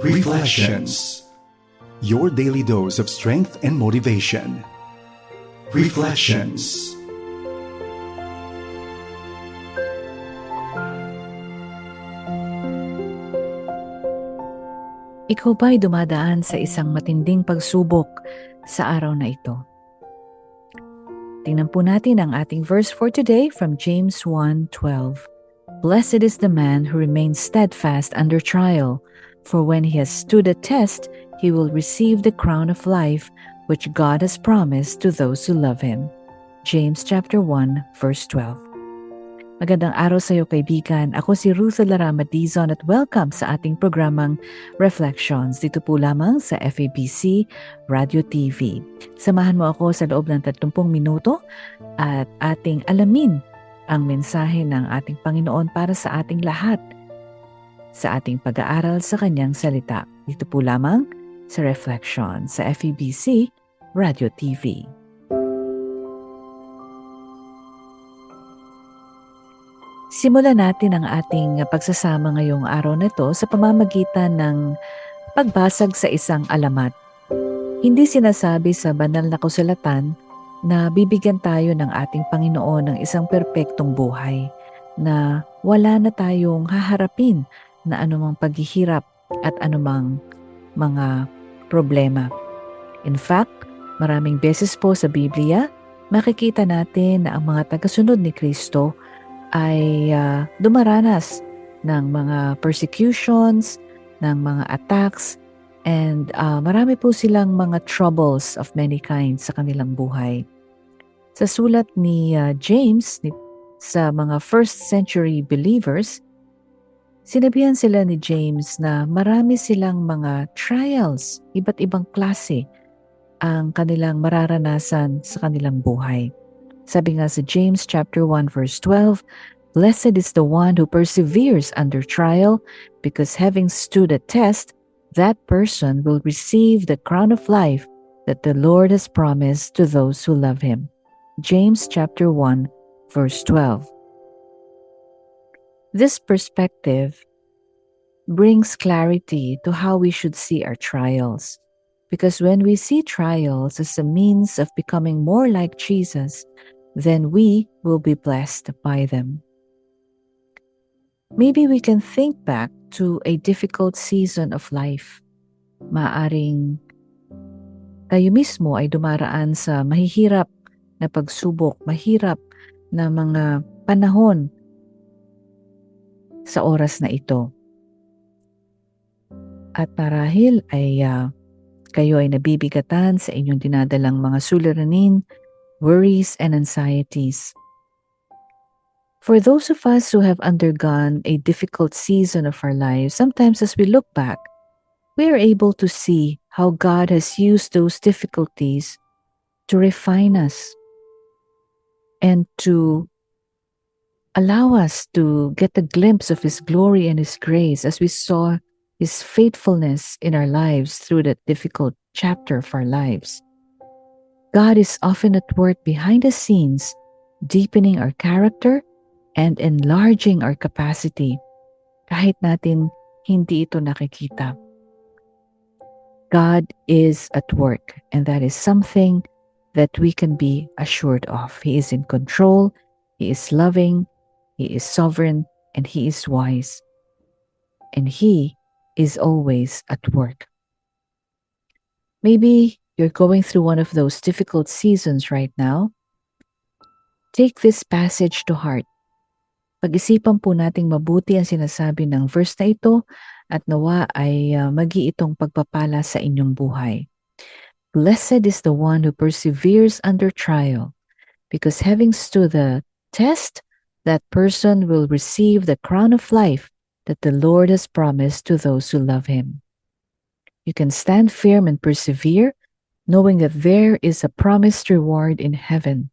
Reflections Your daily dose of strength and motivation. Reflections Ikaw ba'y dumadaan sa isang matinding pagsubok sa araw na ito? Tingnan po natin ang ating verse for today from James 1:12. Blessed is the man who remains steadfast under trial, for when he has stood a test, he will receive the crown of life which God has promised to those who love him. James chapter 1 verse 12. Magandang araw sa iyo kaibigan. Ako si Ruth Larama Dizon at welcome sa ating programang Reflections dito po lamang sa FABC Radio TV. Samahan mo ako sa loob ng 30 minuto at ating alamin ang mensahe ng ating Panginoon para sa ating lahat sa ating pag-aaral sa kanyang salita. Dito po lamang sa Reflections sa FEBC Radio TV. Simulan natin ang ating pagsasama ngayong araw na ito sa pamamagitan ng pagbasag sa isang alamat. Hindi sinasabi sa banal na kasulatan na bibigyan tayo ng ating Panginoon ng isang perpektong buhay na wala na tayong haharapin na anumang paghihirap at anumang mga problema. In fact, maraming beses po sa Biblia, makikita natin na ang mga tagasunod ni Kristo ay uh, dumaranas ng mga persecutions, ng mga attacks, and uh, marami po silang mga troubles of many kinds sa kanilang buhay. Sa sulat ni uh, James ni, sa mga first century believers, sinabihan sila ni James na marami silang mga trials, iba't ibang klase ang kanilang mararanasan sa kanilang buhay. Sabi nga sa James chapter 1 verse 12, Blessed is the one who perseveres under trial, because having stood a test, that person will receive the crown of life that the Lord has promised to those who love him. James chapter 1 verse 12. This perspective brings clarity to how we should see our trials. Because when we see trials as a means of becoming more like Jesus, then we will be blessed by them. Maybe we can think back to a difficult season of life. Maaring tayo mismo ay dumaraan sa mahihirap na pagsubok, mahirap na mga panahon sa oras na ito. At marahil ay uh, kayo ay nabibigatan sa inyong dinadalang mga suliranin, worries, and anxieties. For those of us who have undergone a difficult season of our lives, sometimes as we look back, we are able to see how God has used those difficulties to refine us and to allow us to get a glimpse of His glory and His grace as we saw His faithfulness in our lives through that difficult chapter of our lives. God is often at work behind the scenes, deepening our character and enlarging our capacity kahit natin hindi ito nakikita. God is at work and that is something that we can be assured of. He is in control, He is loving, He is sovereign, and He is wise. And He is always at work. Maybe you're going through one of those difficult seasons right now, take this passage to heart. Pag-isipan po nating mabuti ang sinasabi ng verse na ito at nawa ay uh, magi itong pagpapala sa inyong buhay. Blessed is the one who perseveres under trial, because having stood the test, that person will receive the crown of life that the Lord has promised to those who love him. You can stand firm and persevere knowing that there is a promised reward in heaven.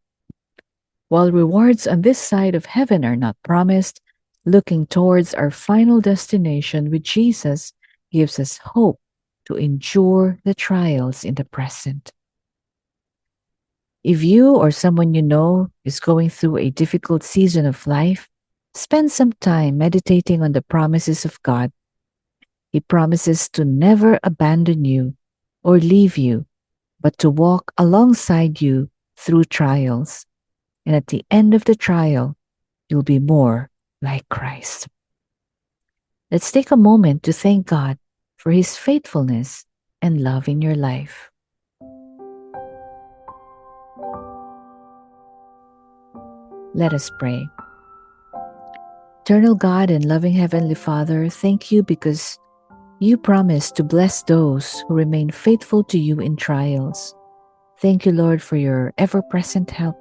While rewards on this side of heaven are not promised, looking towards our final destination with Jesus gives us hope to endure the trials in the present. If you or someone you know is going through a difficult season of life, spend some time meditating on the promises of God. He promises to never abandon you or leave you, but to walk alongside you through trials. And at the end of the trial, you'll be more like Christ. Let's take a moment to thank God for His faithfulness and love in your life. Let us pray. Eternal God and loving Heavenly Father, thank you because you promise to bless those who remain faithful to you in trials. Thank you, Lord, for your ever present help.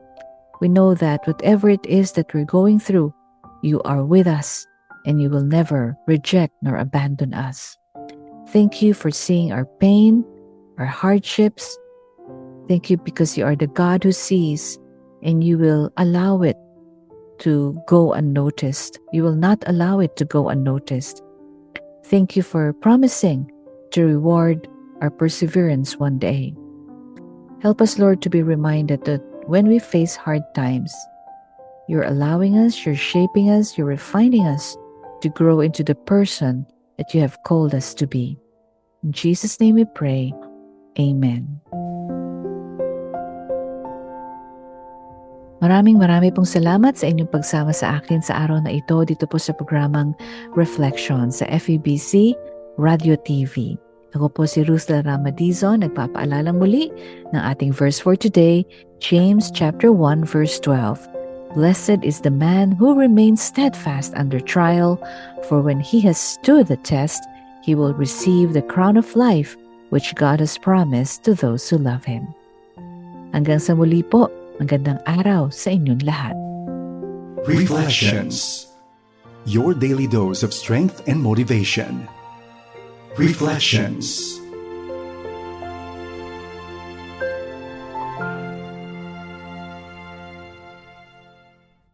We know that whatever it is that we're going through, you are with us and you will never reject nor abandon us. Thank you for seeing our pain, our hardships. Thank you because you are the God who sees and you will allow it to go unnoticed. You will not allow it to go unnoticed. Thank you for promising to reward our perseverance one day. Help us, Lord, to be reminded that when we face hard times, you're allowing us, you're shaping us, you're refining us to grow into the person that you have called us to be. In Jesus' name we pray. Amen. Maraming marami pong salamat sa inyong pagsama sa akin sa araw na ito dito po sa programang Reflection sa FEBC Radio TV. Ako po si Ruth Lara Madizon, nagpapaalala muli ng ating verse for today, James chapter 1 verse 12. Blessed is the man who remains steadfast under trial, for when he has stood the test, he will receive the crown of life which God has promised to those who love him. Hanggang sa muli po, magandang araw sa inyong lahat. Reflections. Your daily dose of strength and motivation. Reflections.